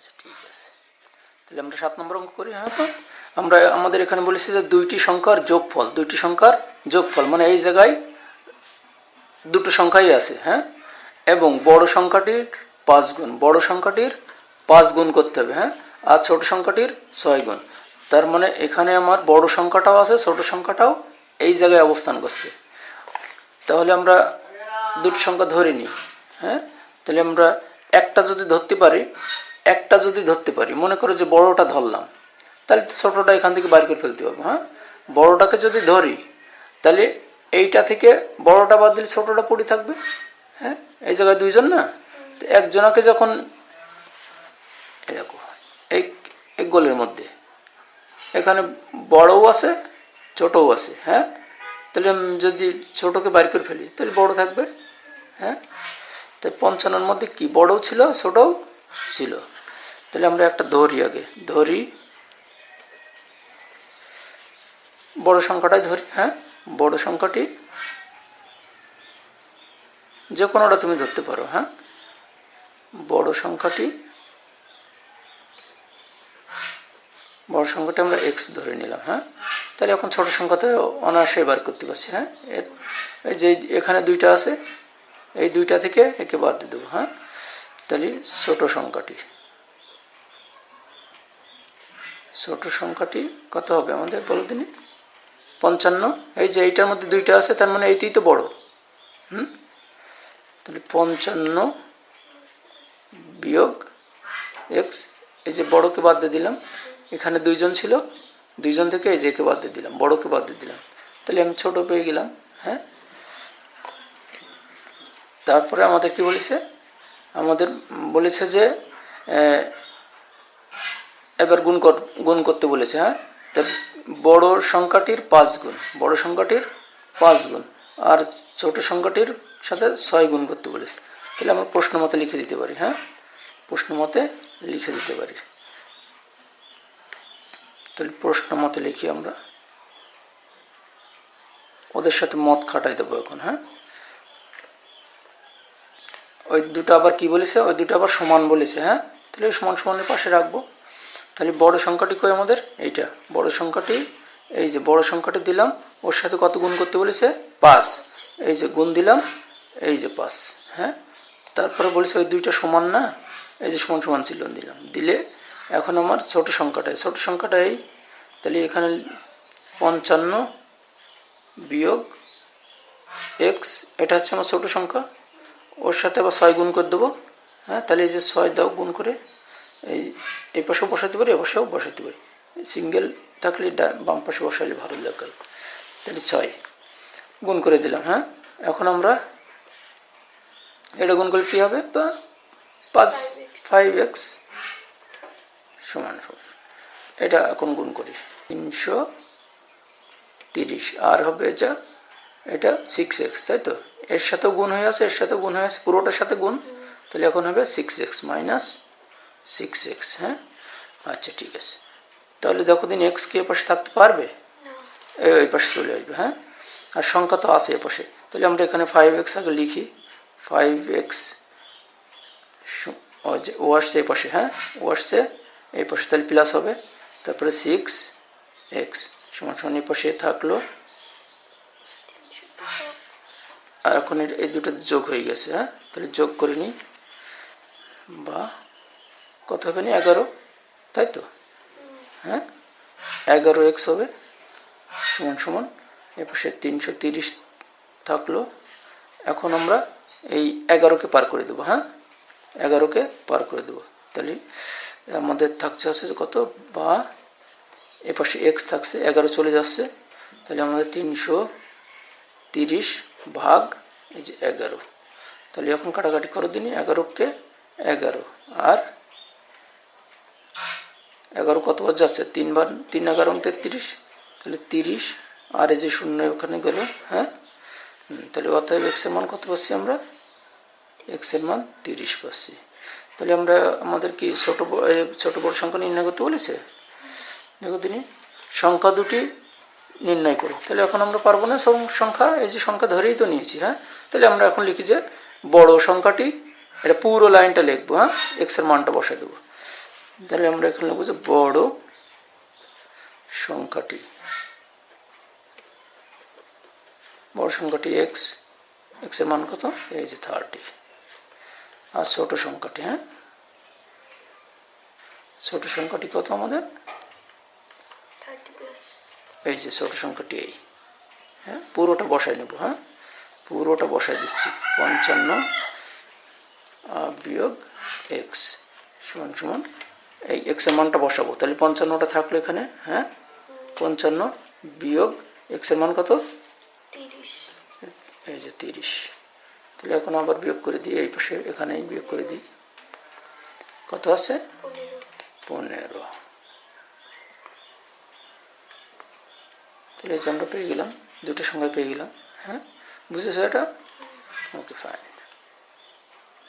আচ্ছা ঠিক আছে। তাহলে আমরা সাত নম্বর অঙ্ক করি হ্যাঁ? আমরা আমাদের এখানে বলেছি যে দুইটি সংখ্যার যোগফল, দুইটি সংখ্যার যোগফল মানে এই জায়গায় দুটো সংখ্যাই আছে হ্যাঁ? এবং বড় সংখ্যাটির পাঁচ গুণ, বড় সংখ্যাটির পাঁচ গুণ করতে হবে হ্যাঁ? আর ছোট সংখ্যাটির ছয় গুণ। তার মানে এখানে আমার বড় সংখ্যাটাও আছে, ছোট সংখ্যাটাও এই জায়গায় অবস্থান করছে। তাহলে আমরা দুটো সংখ্যা ধরে নিই হ্যাঁ? তাহলে আমরা একটা যদি ধরতে পারি একটা যদি ধরতে পারি, মনে করো যে বড়টা ধরলাম, তাহলে তো ছোটটা এখান থেকে বাইর করে ফেলতে পারব হ্যাঁ? বড়টাকে যদি ধরি, তাহলে এইটা থেকে বড়টা বাদ দিলে ছোটটা পড়ে থাকবে হ্যাঁ? এই জায়গায় দুইজন না? তো একজনকে যখন দেখো, এই এক গোলের মধ্যে, এখানে বড়ও আছে, ছোটও আছে হ্যাঁ? তাহলে যদি ছোটকে বাইর করে ফেলি, তাহলে বড় থাকবে হ্যাঁ? তাই পঞ্চান্নর মধ্যে কি, বড়ও ছিল, ছোটও ছিল। তাহলে আমরা একটা ধরি আগে। ধরি। বড় সংখ্যাটাই ধরি হ্যাঁ? বড় সংখ্যাটি যে কোনোটা তুমি ধরতে পারো হ্যাঁ? বড় সংখ্যাটি, বড় সংখ্যাটা আমরা এক্স ধরে নিলাম হ্যাঁ? তাহলে এখন ছোট সংখ্যাতে অনায়াসে বার করতে পারছি হ্যাঁ? এই যে এখানে দুইটা আছে, এই দুইটা থেকে একে বাদ দিয়ে দেবো হ্যাঁ? তাহলে ছোট সংখ্যাটি। ছোট সংখ্যাটি, কত হবে আমাদের বলো দিনই পঞ্চান্ন। এই যে এইটার মধ্যে দুইটা আছে, তার মানে এইটাই তো বড়। হুম? তাহলে পঞ্চান্ন বিয়োগ এক্স এই যে বড়কে বাদ দিয়ে দিলাম। এখানে দুইজন ছিল, দুইজন থেকে এই যে একে বাদ দিয়ে দিলাম, বড়কে বাদ দিয়ে দিলাম। তাহলে আমি ছোট পেয়ে গেলাম হ্যাঁ? তারপরে আমাদের কি বলেছে? আমাদের বলেছে যে এবার গুণ গুণ করতে বলেছে হ্যাঁ? তা বড় সংখ্যাটির পাঁচ গুণ, বড় সংখ্যাটির পাঁচ গুণ, আর ছোট সংখ্যাটির সাথে ছয় গুণ করতে বলেছে। তাহলে আমরা প্রশ্ন মতে লিখে দিতে পারি হ্যাঁ? প্রশ্ন মতে লিখে দিতে পারি। তাহলে প্রশ্ন মতে লিখি আমরা। ওদের সাথে মত খাটাই দেবো এখন হ্যাঁ? ওই দুটো আবার কি বলেছে? ওই দুটো আবার সমান বলেছে হ্যাঁ? তাহলে সমান সমানের পাশে রাখব। তাহলে বড় সংখ্যাটি কই আমাদের? এইটা। বড় সংখ্যাটি, এই যে বড় সংখ্যাটি দিলাম, ওর সাথে কত গুণ করতে বলেছে? পাঁচ। এই যে গুণ দিলাম, এই যে পাঁচ হ্যাঁ? তারপরে বলেছে ওই দুইটা সমান না? এই যে সমান সমান ছিল দিলাম। দিলে এখন আমার ছোট সংখ্যাটা ছোট সংখ্যাটা এই তাহলে এখানে পঞ্চান্ন বিয়োগ এক্স এটা হচ্ছে আমার ছোট সংখ্যা। ওর সাথে আবার ছয় গুণ করে দেবো হ্যাঁ? তাহলে এই যে ছয় দাও গুণ করে, এই এই পাশেও বসাতে পারি পাশেও বসাতে পারি। সিঙ্গেল থাকলে বাম পাশে বসাইলে ভালো লাগে। তাহলে ছয়। গুণ করে দিলাম হ্যাঁ? এখন আমরা এটা গুণ করলে কী হবে? বা পাঁচ ফাইভ এক্স সমান সমান এটা এখন গুণ করি। তিনশো তিরিশ। আর হবে যা এটা সিক্স এক্স তাই তো? এর সাথেও গুণ হয়ে আছে, এর সাথেও গুণ হয়ে আছে, পুরোটার সাথে গুণ। তাহলে এখন হবে six x minus six x হ্যাঁ? আচ্ছা ঠিক আছে। তাহলে দেখো দিন এক্স কি এপাশে থাকতে পারবে? এই ওই পাশে চলে আসবে হ্যাঁ? আর সংখ্যা তো আছে এপাশে। তাহলে আমরা এখানে ফাইভ এক্স আগে লিখি। ফাইভ এক্স ও আসছে এই পাশে হ্যাঁ? ও আসছে এই পাশে তাহলে প্লাস হবে। তারপরে সিক্স এক্স সমান সমান এই পাশে থাকল। আর এখন এই দুটো যোগ হয়ে গেছে হ্যাঁ? তাহলে যোগ করে নিই। বা কত হবে না, এগারো। তাই তো? হ্যাঁ? এগারো এক্স হবে। সমান সমান, এ পাশে তিনশো তিরিশ থাকল। এখন আমরা এই এগারোকে পার করে দেবো হ্যাঁ? এগারোকে পার করে দেবো। তাহলে আমাদের থাকছে হচ্ছে কত? বা, এ পাশে এক্স থাকছে, এগারো চলে যাচ্ছে। তাহলে আমাদের তিনশো তিরিশ ভাগ, এই যে এগারো। তাহলে এখন কাটাকাটি করো দিন, এগারোকে এগারো। আর এগারো কতবার যাচ্ছে? তিনবার, তিন এগারো তেত্রিশ। তাহলে তিরিশ। আর এই যে শূন্য ওখানে গেল হ্যাঁ? তাহলে অতএব এক্সের মান কত পাচ্ছি আমরা? এক্সের মান তিরিশ পাচ্ছি। তাহলে আমরা আমাদের কি ছোটো ছোটো বড় সংখ্যা নির্ণয় করতে বলেছে? দেখো তিনি, সংখ্যা দুটি নির্ণয় করো। তাহলে এখন আমরা পারব না সংখ্যা, এই যে সংখ্যা ধরেই তো নিয়েছি হ্যাঁ? তাহলে আমরা এখন লিখি যে বড় সংখ্যাটি, এটা পুরো লাইনটা লিখব হ্যাঁ? এক্সের মানটা বসাই দেবো। তাহলে আমরা এখানে লিখব যে বড় সংখ্যাটি। বড় সংখ্যাটি এক্স এক্সের মান কত? এই যে থার্টি আর ছোট সংখ্যাটি হ্যাঁ? ছোট সংখ্যাটি কত আমাদের? এই যে ছোট সংখ্যাটি এই হ্যাঁ? পুরোটা বসাই নেব হ্যাঁ? পুরোটা বসাই দিচ্ছি। পঞ্চান্ন বিয়োগ এক্স সমান সমান এই এক্সের মানটা বসাবো। তাহলে পঞ্চান্নটা থাকল এখানে হ্যাঁ? পঞ্চান্ন বিয়োগ এক্সের মান কত? তিরিশ। এই যে তিরিশ। তাহলে এখন আবার বিয়োগ করে দিই এই পাশে এখানেই বিয়োগ করে দিই। কত আছে? পনেরো। তাহলে আমরা পেয়ে গেলাম দুটো সংখ্যা পেয়ে গেলাম হ্যাঁ? বুঝেছ এটা? Okay fine